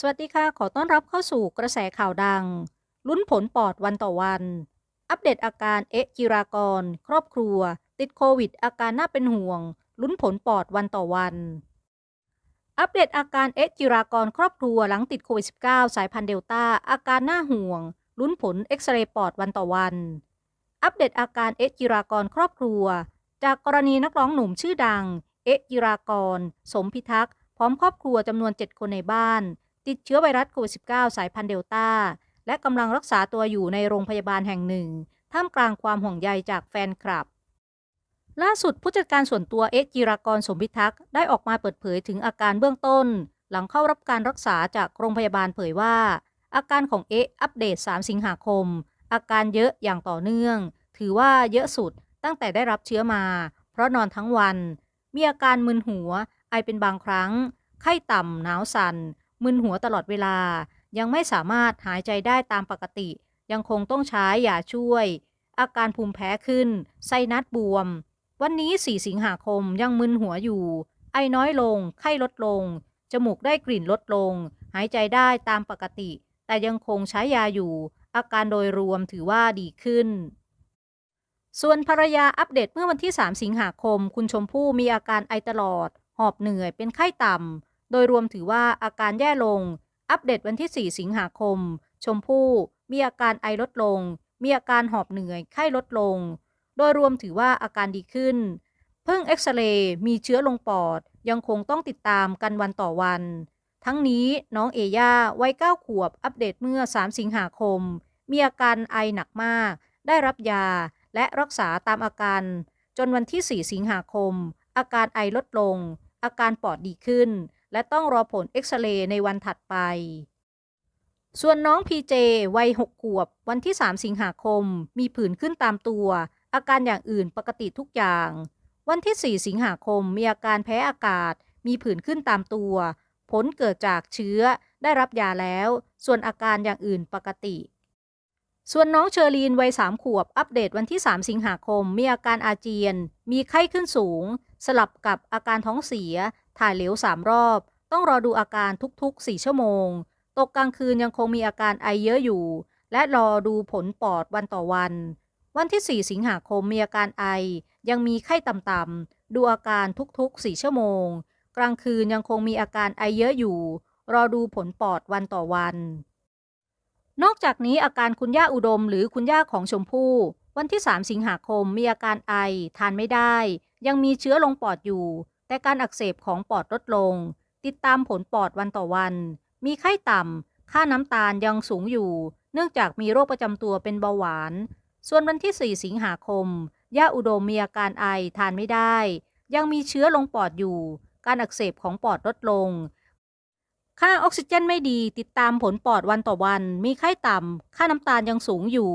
สวัสดีค่ะ ขอต้อนรับเข้าสู่กระแสข่าวดัง ลุ้นผลปอดวันต่อวัน อัปเดตอาการเอะจิรากร ครอบครัว ติดโควิด อาการน่าเป็นห่วง ลุ้นผลปอดวันต่อวัน อัปเดตอาการเอะจิรากรครอบครัวหลังติดโควิด -19 สายพันธุ์เดลต้า อาการน่าห่วง ลุ้นผลเอ็กซเรย์ปอดวันต่อวัน อัปเดตอาการเอะจิรากรครอบครัว จากกรณีนักร้องหนุ่มชื่อดัง เอะจิรากร สมพิทักษ์พร้อมครอบครัวจำนวน 7 คนในบ้าน ติดเชื้อไวรัสโควิด -19 สายพันธุ์เดลต้า และกำลังรักษาตัวอยู่ในโรงพยาบาลแห่งหนึ่ง ท่ามกลางความห่วงใยจากแฟนคลับ ล่าสุดผู้จัดการส่วนตัวเอ็กซ์จิรากรสมพิทักษ์ได้ออกมาเปิดเผยถึงอาการเบื้องต้น หลังเข้ารับการรักษาจากโรงพยาบาลเผยว่า อาการของเออัปเดต 3 สิงหาคม อาการเยอะอย่างต่อเนื่อง ถือว่าเยอะสุดตั้งแต่ได้รับเชื้อมา เพราะนอนทั้งวัน มีอาการมึนหัว ไอเป็นบางครั้ง ไข้ต่ำหนาวสัน่น มึนหัวตลอดเวลา ยังไม่สามารถหายใจได้ตามปกติ ยังคงต้องใช้ยาช่วย อาการภูมิแพ้ขึ้นไซนัสบวม วันนี้ 4 สิงหาคมยังมึนหัวอยู่ ไอน้อยลง ไข้ลดลง จมูกได้กลิ่นลดลง หายใจได้ตามปกติ แต่ยังคงใช้ยาอยู่ อาการโดยรวมถือว่าดีขึ้นส่วนภรรยาอัปเดตเมื่อวันที่ 3 สิงหาคม คุณชมพู่มีอาการไอตลอด หอบเหนื่อยเป็นไข้ต่ำ โดยรวมถือว่าอาการแย่ลง อัปเดตวันที่ 4 สิงหาคม ชมพู่ มีอาการไอลดลง มีอาการหอบเหนื่อย ไข้ลดลง โดยรวมถือว่าอาการดีขึ้น เพิ่งเอ็กซเรย์มีเชื้อลงปอด ยังคงต้องติดตามกันวันต่อวัน ทั้งนี้น้องเอย่าวัย9ขวบ อัปเดตเมื่อ 3 สิงหาคม มีอาการไอหนักมาก ได้รับยาและรักษาตามอาการ จนวันที่ 4 สิงหาคม อาการไอลดลง อาการปอดดีขึ้น และต้องรอผลเอ็กซเรย์ในวันถัดไป ส่วนน้องพีเจวัย 6 ขวบ วันที่ 3 สิงหาคม มีผื่นขึ้นตามตัว อาการอย่างอื่นปกติทุกอย่าง วันที่ 4 สิงหาคม มีอาการแพ้อากาศ มีผื่นขึ้นตามตัว ผลเกิดจากเชื้อ ได้รับยาแล้ว ส่วนอาการอย่างอื่นปกติส่วนน้องเชอรีนวัย3ขวบอัปเดตวันที่ 3 สิงหาคม มีอาการอาเจียน มีไข้ขึ้นสูง สลับกับอาการท้องเสีย ถ่ายเหลว3รอบ ต้องรอดูอาการทุกๆ 4 ชั่วโมง ตกกลางคืนยังคงมีอาการไอเยอะอยู่ และรอดูผลปอดวันต่อวัน วันที่ 4 สิงหาคมมีอาการไอ ยังมีไข้ต่ำๆ ดูอาการทุกๆ 4 ชั่วโมง กลางคืนยังคงมีอาการไอเยอะอยู่ รอดูผลปอดวันต่อวัน นอกจากนี้อาการคุณย่าอุดมหรือคุณย่าของชมพู่วันที่ 3 สิงหาคมมีอาการไอ ทานไม่ได้ ยังมีเชื้อลงปอดอยู่ แต่การอักเสบของปอดลดลง ติดตามผลปอดวันต่อวัน มีไข้ต่ำ ค่าน้ำตาลยังสูงอยู่ เนื่องจากมีโรคประจำตัวเป็นเบาหวาน ส่วนวันที่ 4 สิงหาคม ย่าอุดมมีอาการไอทานไม่ได้ ยังมีเชื้อลงปอดอยู่ การอักเสบของปอดลดลง ค่าออกซิเจนไม่ดีติดตามผลปอดวันต่อวัน มีไข้ต่ำ ค่าน้ำตาลยังสูงอยู่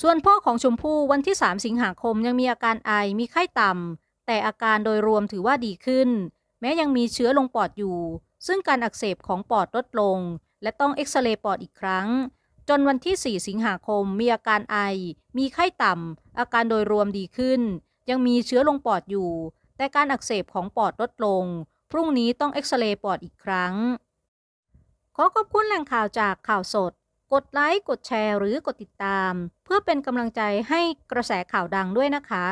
ส่วนพ่อของชมพู่วันที่ 3 สิงหาคมยังมีอาการไอ มีไข้ต่ำแต่อาการโดยรวมถือว่าดีขึ้น แม้ยังมีเชื้อลงปอดอยู่ ซึ่งการอักเสบของปอดลดลง และต้องเอ็กซเรย์ปอดอีกครั้ง จนวันที่ 4 สิงหาคมมีอาการไอ มีไข้ต่ำ อาการโดยรวมดีขึ้น ยังมีเชื้อลงปอดอยู่ แต่การอักเสบของปอดลดลง พรุ่งนี้ต้องเอ็กซเรย์ปอดอีกครั้ง ขอขอบคุณแหล่งข่าวจากข่าวสด กดไลค์ กดแชร์ หรือกดติดตาม เพื่อเป็นกำลังใจให้กระแสข่าวดังด้วยนะคะ